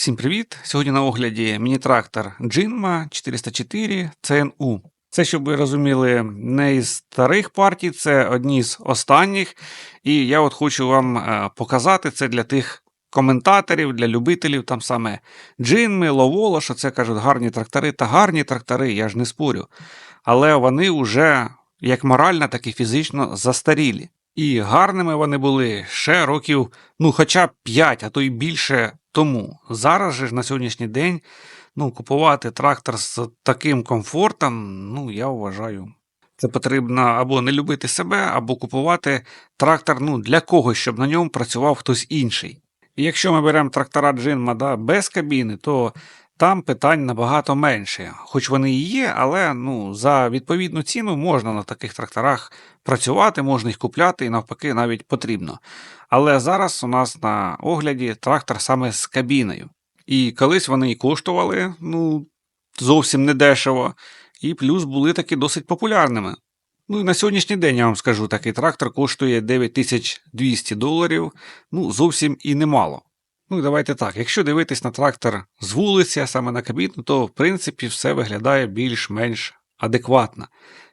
Всім привіт! Сьогодні на огляді міні-трактор Jinma 404 CNU. Це, щоб ви розуміли, не із старих партій, це одні з останніх. І я от хочу вам е, показати це для тих коментаторів, для любителів, там саме Джинми, Ловоло, що це кажуть гарні трактори та гарні трактори, я ж не спорю. Але вони вже як морально, так і фізично застарілі. І гарними вони були ще років, ну, хоча б 5, а то й більше тому. Зараз же на сьогоднішній день ну, купувати трактор з таким комфортом, ну, я вважаю. Це потрібно або не любити себе, або купувати трактор ну, для когось, щоб на ньому працював хтось інший. І якщо ми беремо трактора Джинма да, без кабіни, то там питань набагато менше. Хоч вони і є, але ну, за відповідну ціну можна на таких тракторах працювати, можна їх купляти і навпаки навіть потрібно. Але зараз у нас на огляді трактор саме з кабіною. І колись вони і коштували ну, зовсім недешево, і плюс були таки досить популярними. Ну і на сьогоднішній день я вам скажу, такий трактор коштує 9200 доларів, ну зовсім і немало. Ну давайте так, якщо дивитись на трактор з вулиці, а саме на кабіну, то в принципі все виглядає більш-менш адекватно.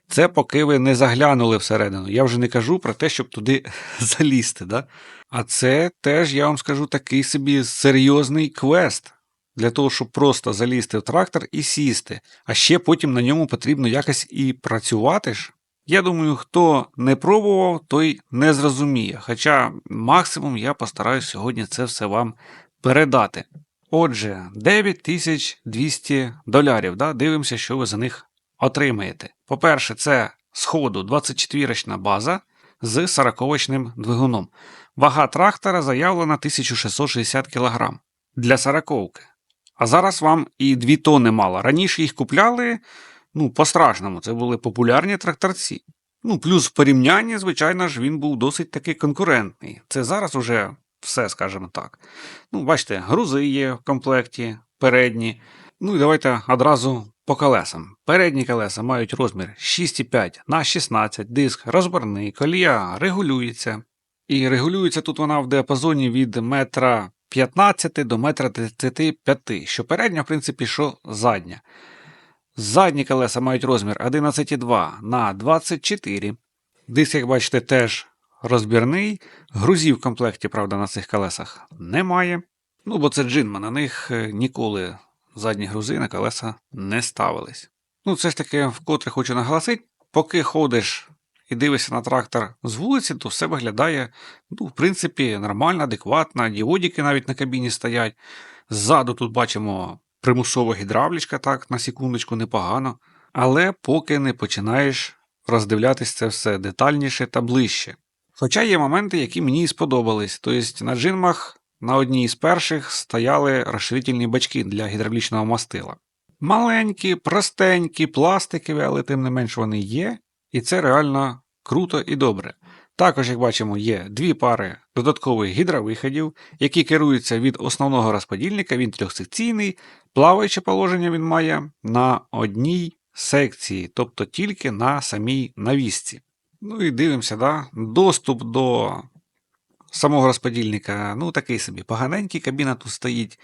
Це поки ви не заглянули всередину. Я вже не кажу про те, щоб туди залізти. Да? А це теж, я вам скажу, такий собі серйозний квест для того, щоб просто залізти в трактор і сісти. А ще потім на ньому потрібно якось і працювати ж. Я думаю, хто не пробував, той не зрозуміє. Хоча максимум я постараюсь сьогодні це все вам передати. Отже, 9200 долярів. Да? Дивимося, що ви за них отримаєте. По-перше, це сходу 24-річна база з 40-очним двигуном. Вага трактора заявлена 1660 кг для сороковки. А зараз вам і 2 тони мало. Раніше їх купляли ну, по-страшному, це були популярні тракторці. Ну, плюс в порівнянні, звичайно ж, він був досить таки конкурентний. Це зараз уже все, скажімо так. Ну, бачите, грузи є в комплекті, передні. Ну і давайте одразу по колесам. Передні колеса мають розмір 6,5 на 16, диск розборний, колія регулюється. І регулюється тут вона в діапазоні від метра 15 до метра 35, що передня, в принципі, що задня. Задні колеса мають розмір 11,2 на 24. Диск, як бачите, теж розбірний. Грузів в комплекті, правда, на цих колесах немає. Ну, бо це джинма, на них е, ніколи задні грузи на колеса не ставились. Ну, все ж таки, вкотре хочу наголосити, поки ходиш і дивишся на трактор з вулиці, то все виглядає, ну, в принципі, нормально, адекватно. Діодики навіть на кабіні стоять. Ззаду тут бачимо примусова гідравлічка, так, на секундочку, непогано. Але поки не починаєш роздивлятись це все детальніше та ближче. Хоча є моменти, які мені сподобались. Тобто на джинмах на одній з перших стояли розширительні бачки для гідравлічного мастила. Маленькі, простенькі, пластикові, але тим не менш вони є, і це реально круто і добре. Також, як бачимо, є дві пари додаткових гідровиходів, які керуються від основного розподільника, він трьохсекційний, плаваюче положення він має на одній секції, тобто тільки на самій навісці. Ну і дивимося, да? доступ до самого розподільника, ну такий собі поганенький, кабіна тут стоїть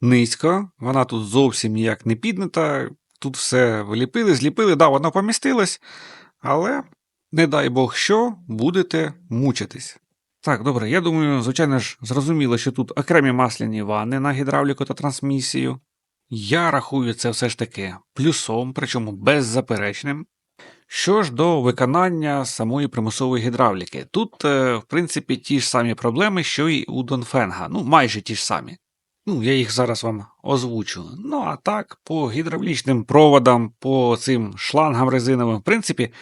низько, вона тут зовсім ніяк не піднята. Тут все вліпили, зліпили, да, воно помістилось, але не дай Бог що, будете мучитись. Так, добре, я думаю, звичайно ж, зрозуміло, що тут окремі масляні ванни на гідравліку та трансмісію. Я рахую це все ж таки плюсом, причому беззаперечним. Що ж до виконання самої примусової гідравліки, тут, е, в принципі, ті ж самі проблеми, що і у Донфенга, ну майже ті ж самі. Ну, я їх зараз вам озвучу. Ну, а так, по гідравлічним проводам, по цим шлангам резиновим, в принципі,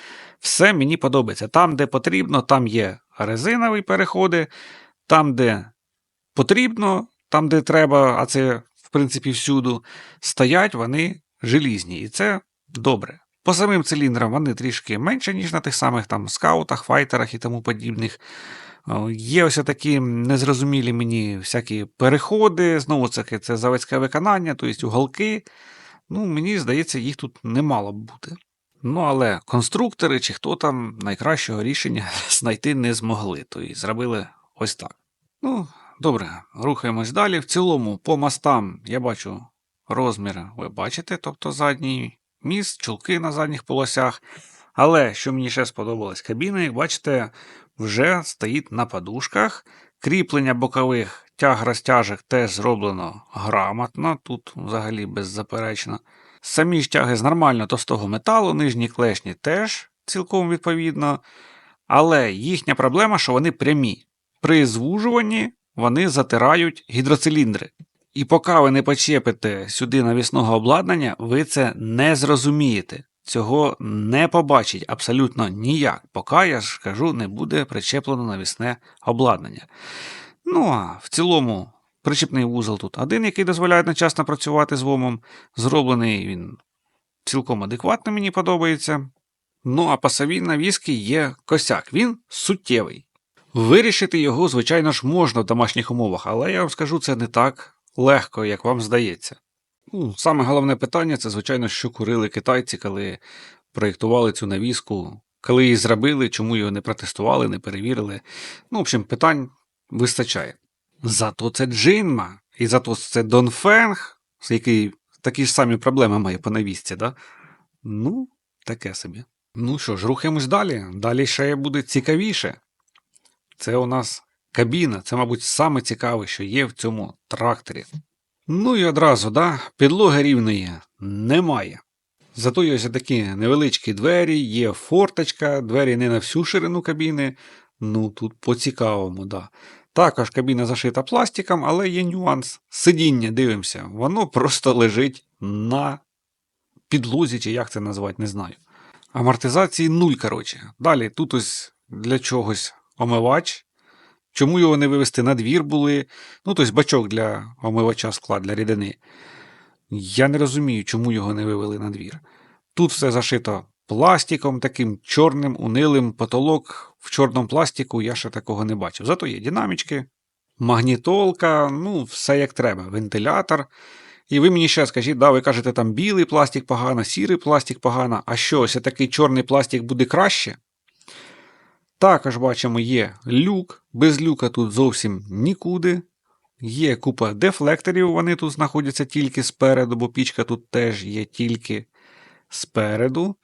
все мені подобається. Там, де потрібно, там є резинові переходи, там, де потрібно, там, де треба, а це, в принципі, всюду, стоять вони желізні. І це добре. По самим циліндрам вони трішки менше, ніж на тих самих там скаутах, файтерах і тому подібних. Є ось такі незрозумілі мені всякі переходи, знову таки, це заводське виконання, тобто уголки. Ну, мені здається, їх тут не мало б бути. Ну, але конструктори чи хто там найкращого рішення знайти не змогли, то і зробили ось так. Ну, добре, рухаємось далі. В цілому, по мостам я бачу розмір, ви бачите, тобто задній міст, чулки на задніх полосях. Але що мені ще сподобалось, кабіна, як бачите, вже стоїть на подушках. Кріплення бокових тяг розтяжок теж зроблено грамотно, тут взагалі беззаперечно. Самі ж тяги з нормально товстого металу, нижні клешні теж цілком відповідно. Але їхня проблема, що вони прямі. При звужуванні вони затирають гідроциліндри. І поки ви не почепите сюди навісного обладнання, ви це не зрозумієте. Цього не побачить абсолютно ніяк, поки я ж кажу, не буде причеплено навісне обладнання. Ну а в цілому причепний вузол тут один, який дозволяє одночасно працювати з вомом. Зроблений він цілком адекватно, мені подобається. Ну а пасовій навіски є косяк, він суттєвий. Вирішити його, звичайно ж, можна в домашніх умовах, але я вам скажу, це не так легко, як вам здається. Ну, Саме головне питання це, звичайно, що курили китайці, коли проєктували цю навіску, коли її зробили, чому його не протестували, не перевірили. Ну, в общем, питань вистачає. Зато це Джинма, і зато це Донфенг, який такі ж самі проблеми має по навісці, да? Ну, таке собі. Ну що ж, рухаємось далі. Далі ще буде цікавіше. Це у нас кабіна, це, мабуть, саме цікаве, що є в цьому тракторі. Ну і одразу, да, підлоги рівної немає. Зато є ось такі невеличкі двері, є форточка, двері не на всю ширину кабіни. Ну тут по-цікавому, да. Також кабіна зашита пластиком, але є нюанс. Сидіння, дивимося, воно просто лежить на підлозі, чи як це назвати, не знаю. Амортизації нуль, коротше. Далі тут ось для чогось омивач. Чому його не вивести на двір були? Ну, тобто бачок для омивача скла для рідини. Я не розумію, чому його не вивели на двір. Тут все зашито пластиком, таким чорним, унилим потолок в чорному пластику я ще такого не бачив. Зато є динамічки, магнітолка, ну, все як треба, вентилятор. І ви мені ще скажіть, да, ви кажете, там білий пластик погано, сірий пластик погано, а що, ось такий чорний пластик буде краще? Також бачимо, є люк, без люка тут зовсім нікуди. Є купа дефлекторів, вони тут знаходяться тільки спереду, бо пічка тут теж є тільки спереду.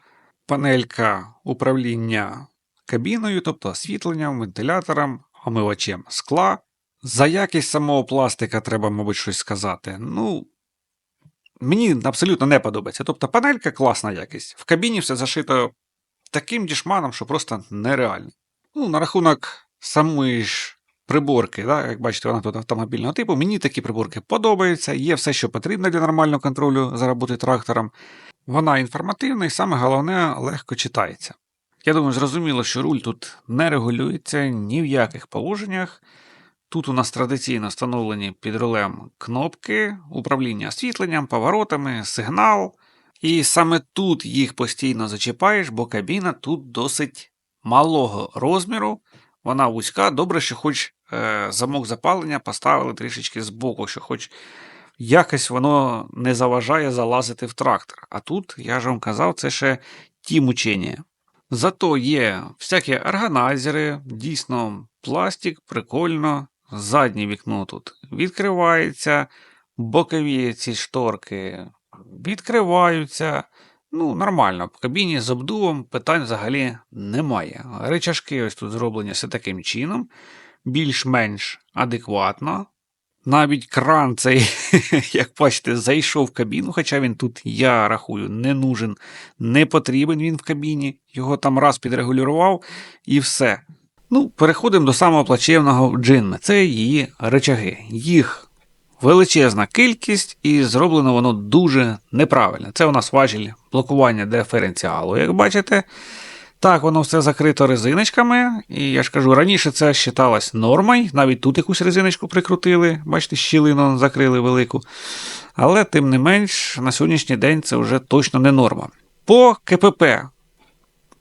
Панелька управління кабіною, тобто освітленням, вентилятором, омивачем скла. За якість самого пластика треба, мабуть, щось сказати. Ну, мені абсолютно не подобається. Тобто панелька класна якість. В кабіні все зашито таким дішманом, що просто нереально. Ну, на рахунок самої ж приборки, да, як бачите, вона тут автомобільного типу. Мені такі приборки подобаються, є все, що потрібно для нормального контролю за роботи трактором. Вона інформативна і саме головне легко читається. Я думаю, зрозуміло, що руль тут не регулюється ні в яких положеннях. Тут у нас традиційно встановлені під рулем кнопки, управління освітленням, поворотами, сигнал. І саме тут їх постійно зачіпаєш, бо кабіна тут досить малого розміру. Вона вузька, добре, що хоч е, замок запалення поставили трішечки збоку, що хоч якось воно не заважає залазити в трактор. А тут, я ж вам казав, це ще ті мучення. Зато є всякі органайзери, дійсно пластик, прикольно. Заднє вікно тут відкривається, бокові ці шторки відкриваються. Ну, нормально, в кабіні з обдувом питань взагалі немає. Речашки ось тут зроблені все таким чином, більш-менш адекватно. Навіть кран цей, як бачите, зайшов в кабіну, хоча він тут, я рахую, не нужен, не потрібен він в кабіні. Його там раз підрегулював і все. Ну, переходимо до самого плачевного в джинми. Це її речаги. Їх величезна кількість, і зроблено воно дуже неправильно. Це у нас важіль блокування диференціалу, як бачите. Так, воно все закрито резиночками, і я ж кажу, раніше це вважалось нормою, навіть тут якусь резиночку прикрутили, бачите, щілину закрили велику. Але, тим не менш, на сьогоднішній день це вже точно не норма. По КПП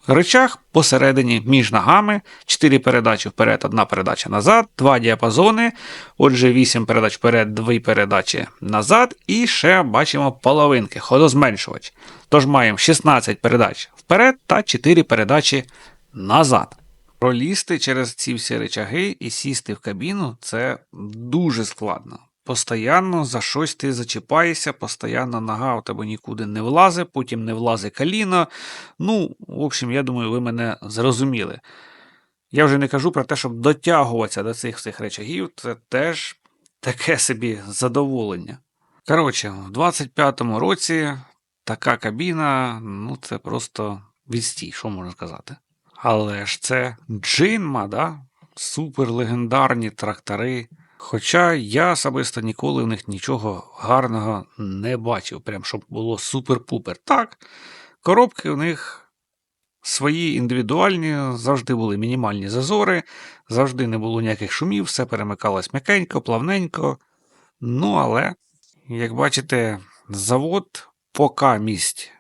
речах посередині між ногами, 4 передачі вперед, одна передача назад, 2 діапазони, отже, 8 передач вперед, 2 передачі назад, і ще бачимо половинки, ходозменшувач. Тож маємо 16 передач вперед та 4 передачі назад. Пролізти через ці всі речаги і сісти в кабіну це дуже складно. Постоянно за щось ти зачіпаєшся, постоянно нога у тебе нікуди не влазить, потім не влазить коліно. Ну, в общем, я думаю, ви мене зрозуміли. Я вже не кажу про те, щоб дотягуватися до цих всіх речагів, це теж таке собі задоволення. Коротше, в 25-му році така кабіна, ну це просто відстій, що можна сказати. Але ж це джинма, да? суперлегендарні трактори. Хоча я особисто ніколи в них нічого гарного не бачив, прям щоб було супер-пупер. Так, коробки у них свої індивідуальні, завжди були мінімальні зазори, завжди не було ніяких шумів, все перемикалось м'якенько, плавненько. Ну, але, як бачите, завод поки місць.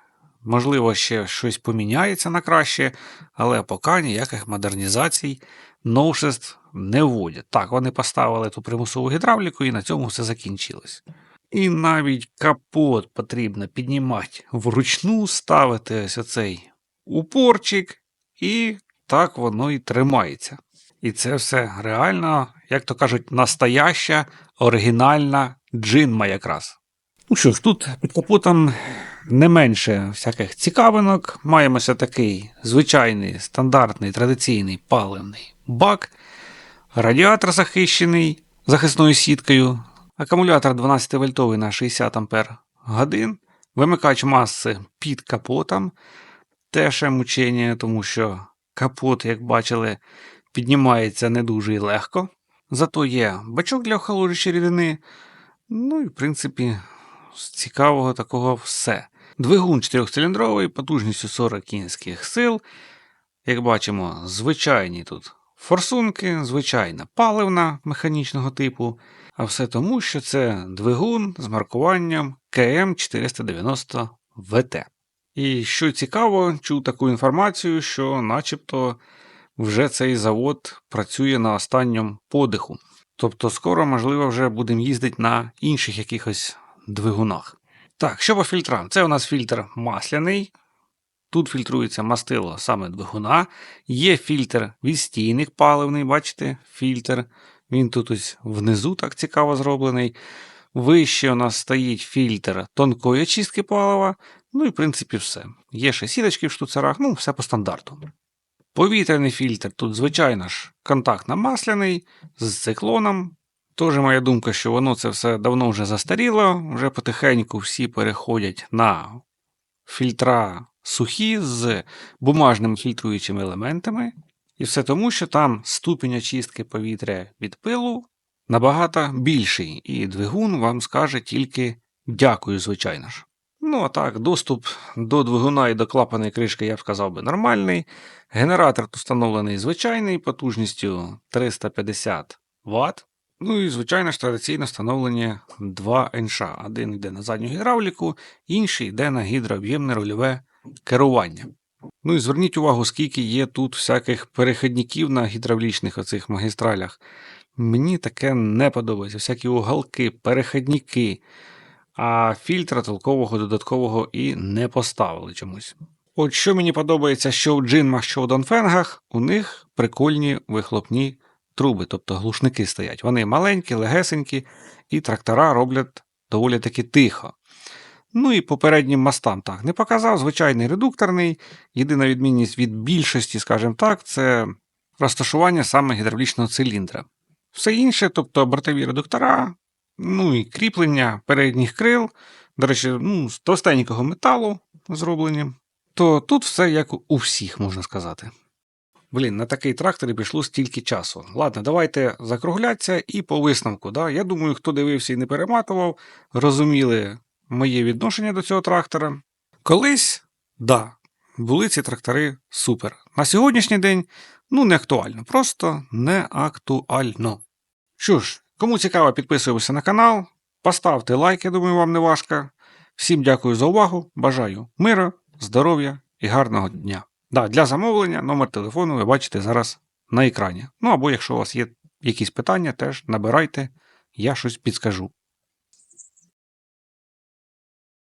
Можливо, ще щось поміняється на краще, але поки ніяких модернізацій, новшеств не вводять. Так, вони поставили ту примусову гідравліку і на цьому все закінчилось. І навіть капот потрібно піднімати вручну, ставити ось оцей упорчик, і так воно і тримається. І це все реально, як то кажуть, настояща оригінальна джинма якраз. Ну що ж, тут під капотом не менше всяких цікавинок. Маємося такий звичайний, стандартний, традиційний паливний бак, радіатор захищений захисною сіткою, акумулятор 12 вольтовий на 60 ампер годин, вимикач маси під капотом. Теж мучення, тому що капот, як бачили, піднімається не дуже і легко. Зато є бачок для охолоджуючої рідини. Ну і, в принципі, з цікавого такого все. Двигун чотирьохциліндровий, потужністю 40 кінських сил. Як бачимо, звичайні тут форсунки, звичайна паливна механічного типу. А все тому, що це двигун з маркуванням КМ490 ВТ. І що цікаво, чув таку інформацію, що начебто вже цей завод працює на останньому подиху. Тобто, скоро, можливо, вже будемо їздити на інших якихось двигунах. Так, що по фільтрам? Це у нас фільтр масляний. Тут фільтрується мастило саме двигуна. Є фільтр відстійник паливний, бачите, фільтр. Він тут ось внизу так цікаво зроблений. Вище у нас стоїть фільтр тонкої очистки палива. Ну і в принципі все. Є ще сіточки в штуцерах, ну все по стандарту. Повітряний фільтр тут, звичайно ж, контактно-масляний з циклоном. Теж моя думка, що воно це все давно вже застаріло, вже потихеньку всі переходять на фільтра сухі з бумажними фільтруючими елементами. І все тому, що там ступінь очистки повітря від пилу набагато більший, і двигун вам скаже тільки дякую, звичайно ж. Ну, а так, доступ до двигуна і до клапаної кришки, я б сказав би, нормальний. Генератор тут встановлений звичайний, потужністю 350 Вт. Ну і, звичайно ж, традиційно встановлення 2 НШ. Один йде на задню гідравліку, інший йде на гідрооб'ємне рульове керування. Ну і зверніть увагу, скільки є тут всяких перехідників на гідравлічних оцих магістралях. Мені таке не подобається. Всякі уголки, перехідники а фільтра толкового додаткового і не поставили чомусь. От що мені подобається, що в джинмах, що в донфенгах, у них прикольні вихлопні труби, тобто глушники стоять. Вони маленькі, легесенькі, і трактора роблять доволі таки тихо. Ну і попереднім мостам так не показав, звичайний редукторний. Єдина відмінність від більшості, скажімо так, це розташування саме гідравлічного циліндра. Все інше, тобто бортові редуктора, Ну і кріплення передніх крил, до речі, ну, з товстенького металу зроблені. То тут все як у всіх, можна сказати. Блін, на такий трактор і пішло стільки часу. Ладно, давайте закруглятися і по висновку. Да? Я думаю, хто дивився і не перематував, розуміли моє відношення до цього трактора. Колись, да, були ці трактори супер. На сьогоднішній день ну не актуально, просто не актуально. Що ж, Кому цікаво, підписуємося на канал, поставте лайк, я думаю, вам не важко. Всім дякую за увагу. Бажаю миру, здоров'я і гарного дня. Да, Для замовлення номер телефону ви бачите зараз на екрані. Ну або якщо у вас є якісь питання, теж набирайте, я щось підскажу.